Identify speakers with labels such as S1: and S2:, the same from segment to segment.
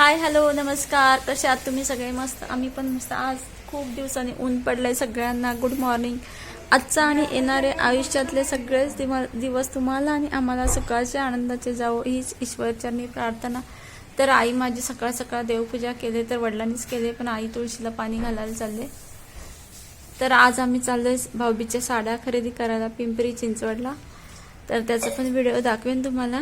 S1: Hi hello नमस्कार. कसे आहात तुम्ही? सगळे मस्त? आम्ही पण मस्त. आज खूप दिवसांनी ऊन पडलंय सगळ्यांना. गुड मॉर्निंग आजचा आणि येणारे आयुष्यातले सगळेच दिव- दिवस तुम्हाला आणि आम्हाला सकाळचे आनंदाचे जावो हीच ईश्वरचरणी प्रार्थना. तर आई माझी सकाळ सकाळ देवपूजा केली तर वडिलांनीच केले पण आई तुळशीला पाणी घालायला चालले. तर आज आम्ही चाललोय भाऊबीच्या साड्या खरेदी करायला पिंपरी चिंचवडला. तर त्याचा पण व्हिडिओ दाखवेन तुम्हाला.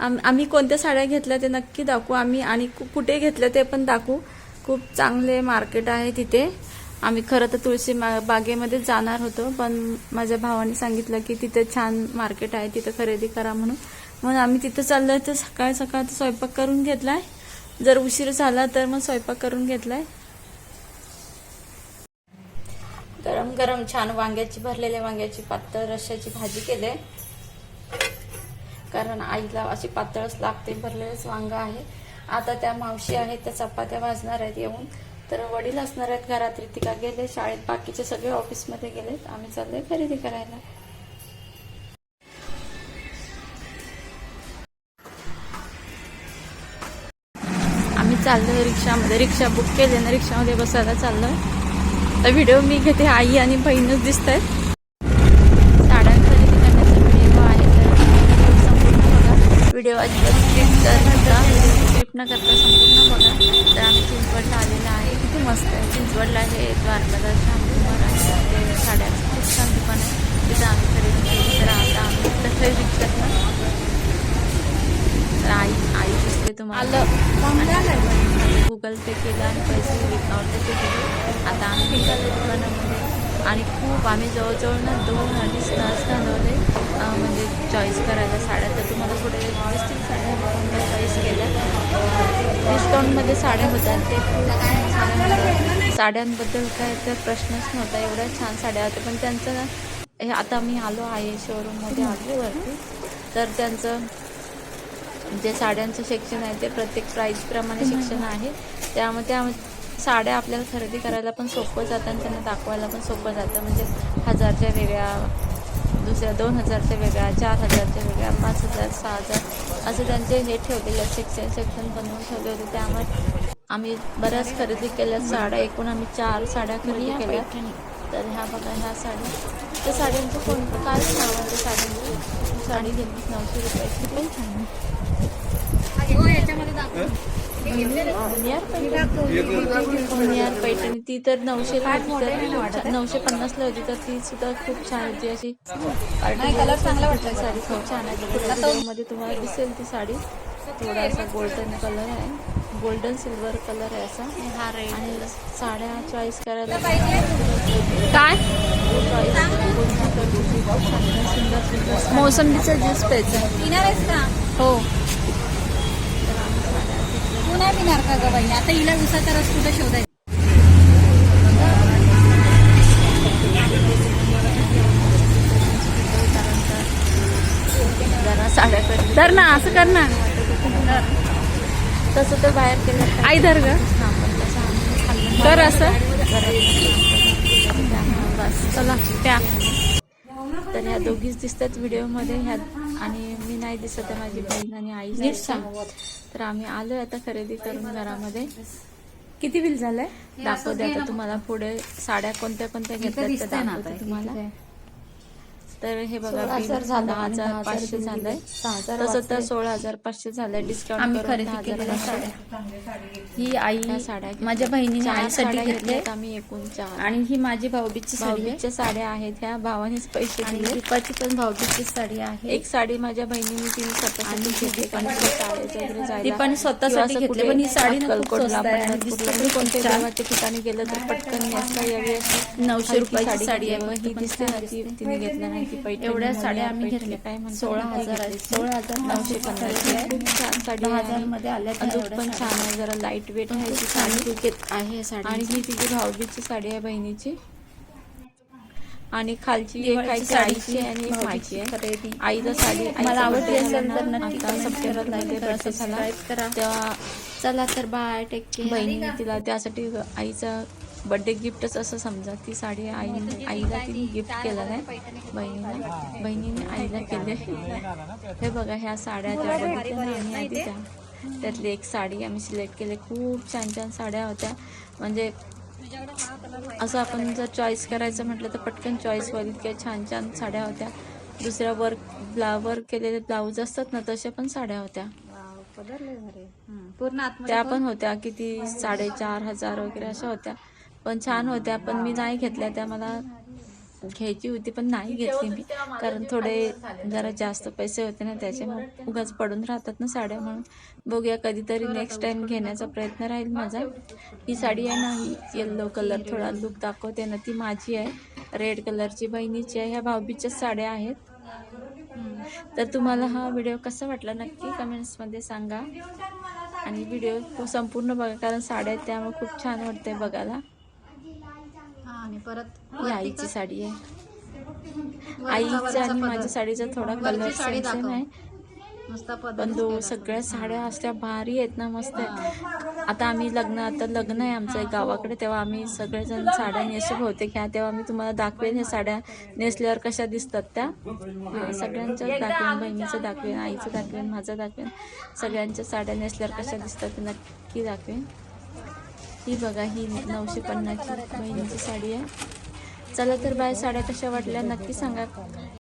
S1: आम आम्ही कोणत्या साड्या घेतल्या ते नक्की दाखवू. आम्ही आणि कु- कुठे घेतल्या ते पण दाखवू. खूप चांगले मार्केट आहे तिथे. आम्ही खरं तर तुळशी मा- बागेमध्ये जाणार होतो पण माझ्या भावाने सांगितलं की तिथे छान मार्केट आहे तिथं खरेदी करा म्हणून. म्हणून आम्ही तिथं चाललोय. तर सकाळ सकाळ स्वयंपाक करून घेतलाय. जर उशीर झाला तर मग स्वयंपाक करून घेतलाय. गरम गरम छान वांग्याची भरलेल्या वांग्याची पातळ रश्याची भाजी केले कारण आईला अशी पातळच लागते भरलेलंच वांग आहे. आता त्या मावशी आहेत त्या चपात्या भाजणार आहेत येऊन. तर वडील असणार आहेत घरात रितिका गेले शाळेत बाकीचे सगळे ऑफिसमध्ये गेलेत. आम्ही चाललोय खरेदी करायला. आम्ही चाललोय रिक्षामध्ये. रिक्षा बुक केले ना रिक्षामध्ये बसायला चाललोय. तर व्हिडिओ मी घेते आई आणि बहीणच दिसत आहेत साड्या खरेदी करण्याचा व्हिडिओ आहे तर व्हिडिओ संपूर्ण बघा व्हिडिओ अजिबात स्किप कर नका स्किप न करता संपूर्ण बघा तर आम्ही चिंचवडला आलेला आहे किती मस्त आहे चिंचवडला हे द्वारकादास श्यामकुमार आहे ते साड्याचं खूप छान दुकान आहे तिथं आम्ही खरेदी केली तर आता आम्ही तसं रिक्षात ना तर आई आई दिसते तुम्हाला गुगल पे केलं आणि पैसे अकाउंट पे केले. आता आम्ही निघालो दुकानामध्ये आणि खूप आम्ही जवळजवळ ना दोन अडीच तास घालवले. म्हणजे चॉईस करायला साड्या. तर तुम्हाला थोडे व्यवस्थित साड्या? चॉईस केल्या. डिस्काउंटमध्ये साड्या होत्या. ते खूप साड्या साड्यांबद्दल काय तर प्रश्नच नव्हता. एवढ्या छान साड्या होत्या. पण त्यांचं हे आता मी आलो आहे शोरूममध्ये आलो वरती. तर त्यांचं जे साड्यांचं सेक्शन आहे ते प्रत्येक प्राईजप्रमाणे सेक्शन आहे. त्यामुळे त्या साड्या आपल्याला खरेदी करायला पण सोपं जातं आणि त्यांना दाखवायला पण सोपं जातं. म्हणजे हजारच्या वेगळ्या दुसऱ्या दोन हजारच्या वेगळ्या चार हजारच्या वेगळ्या पाच हजार सहा हजार असं त्यांचे हे ठेवलेले सेक्शन सेक्शन बनवून ठेवले होते. त्यामुळे आम्ही बऱ्याच खरेदी केल्या साड्या एकूण आम्ही चार साड्या खरेदी केल्या. तर ह्या बघा ह्या साड्या. त्या साड्यांचं कोण काय नाव आहे त्या साड्यांची? साडी घेतली नऊशे रुपयाची पण छान पैठणी. ती तर नऊशे नऊशे पन्नासला होती तर ती सुद्धा खूप छान होती अशी कलर चांगला वाटला साडी. खूप छान आहे. मध्ये तुम्हाला दिसेल ती साडी. थोडासा गोल्डन कलर आहे. गोल्डन सिल्वर कलर आहे असा. आणि साड्या चॉईस करायला काय? सुंदर सुंदर मोसंबीचा ज्यूस प्यायचा.
S2: पिणार आहेस का?
S1: हो.
S2: तू नाही पिणार का ग बाई? आता हिला उसाचा रस कुठे शोधायचा?
S1: साड्या कर ना असं कर ना. तसं तर बाहेर केलं आई धर ग. कर असं? बस चला त्या तर ह्या दोघीच दिसतात व्हिडिओमध्ये. ह्या आणि मी नाही दिसत आहे माझी बहीण आणि आई दिसतात तर आम्ही आलोय आता खरेदी करून घरामध्ये.
S2: किती बिल झालंय?
S1: दाखवते आता तुम्हाला पुढे साड्या कोणत्या कोणत्या घेतल्यात ते दाखवते तुम्हाला. तर हे बघा दहा हजार पाचशे झालंय. तसं तर सोळा हजार पाचशे झालंय. डिस्काउंट
S2: खरेदी ही आई
S1: साड्या.
S2: माझ्या बहिणीने आईसाठी घेतले
S1: आम्ही एकूण चार.
S2: आणि ही माझी भाऊबीची
S1: भाऊबीजच्या साड्या आहेत ह्या. भावानेच पैसे दिले
S2: दीपाची पण भाऊबीची साडी आहे.
S1: एक साडी माझ्या बहिणीने तिने स्वतःसाठी घेतली. वगैरे जायला
S2: दीपाने स्वतःसाठी घेतली, पण ही साडी पण
S1: कोणत्या. देवाच्या ठिकाणी गेलं तर पटकन नेसता यावी अशी
S2: नऊशे रुपयाची साडी आहे,
S1: घेतली.
S2: पण
S1: ही
S2: पण
S1: दिसते ती. तिने घेतल्या नाही. ती पैठणी
S2: एवढ्या साड्या आम्ही घेतल्या.
S1: काय
S2: सोळा हजार. सोळा हजार
S1: नऊशे खूप छान साडी
S2: आल्या
S1: अजून पण. छान आहे जरा लाइट वेट आहे ती साडी
S2: आहे साडी
S1: आणि ही तिची भाऊबीची साडी आहे बहिणीची आणि खालची एक आहे
S2: साडीची
S1: आणि एक माझी आहे. आईला साडी
S2: मला आवडली असेल तर नक्की
S1: सप्टेंबर. तेव्हा
S2: चला तर बाय टेक केअर
S1: बहिणीने तिला त्यासाठी आईचा बर्थडे गिफ्टच असं समजा ती साडी आई आईला तिने गिफ्ट केलं नाही बहिणीला बहिणीने आईला केले हे बघा ह्या साड्या त्या त्यातली एक साडी आम्ही सिलेक्ट केली. खूप छान छान साड्या होत्या. म्हणजे असं आपण जर चॉईस करायचं म्हटलं तर पटकन चॉईस होईल इतक्या छान छान साड्या होत्या. दुसऱ्या वर्क ब्ला वर्क केलेले ब्लाऊज असतात ना तशा पण साड्या होत्या.
S2: आहे. पूर्ण
S1: त्या पण होत्या किती साडेचार हजार वगैरे अशा होत्या. पण छान होत्या पण मी नाही घेतल्या त्या मला घ्यायची होती पण नाही घेतली मी. कारण थोडे जरा जास्त पैसे होते ना त्याचे मग उगाच पडून राहतात ना साड्या म्हणून. बघूया कधीतरी नेक्स्ट टाइम घेण्याचा प्रयत्न राहील माझा. ही साडी आहे ना ही येल्लो कलर थोडा लुक दाखवते ना ती माझी आहे. रेड कलरची बहिणीची आहे ह्या भाऊबीच्याच साड्या आहेत. तर तुम्हाला हा व्हिडिओ कसा वाटला नक्की कमेंट्समध्ये सांगा. आणि व्हिडिओ संपूर्ण बघा कारण साड्या आहेत त्यामुळे खूप छान वाटते बघायला.
S2: आणि परत
S1: ही आईची साडी आहे. आईच्या आणि. माझ्या साडीचा थोडा कलर
S2: साडी.
S1: आहे पण दो सगळ्या साड्या असल्या भारी आहेत ना मस्त. आहेत आता आम्ही लग्न आता लग्न आहे आमचं गावाकडे तेव्हा आम्ही सगळेजण साड्या नेसू बहुतेक ह्या तेव्हा मी तुम्हाला दाखवेन ह्या साड्या नेसल्यावर कशा दिसतात त्या. हा, सगळ्यांच्याच दाखवेन बहिणीचं दाखवेन आईचं दाखवेन माझं दाखवेन सगळ्यांच्या साड्या नेसल्यावर कशा दिसतात ते नक्की दाखवेन. ही बघा ही नऊशे पन्नासची बहिणीची साडी आहे. चला तर बाय साड्या कशा वाटल्या नक्की सांगा.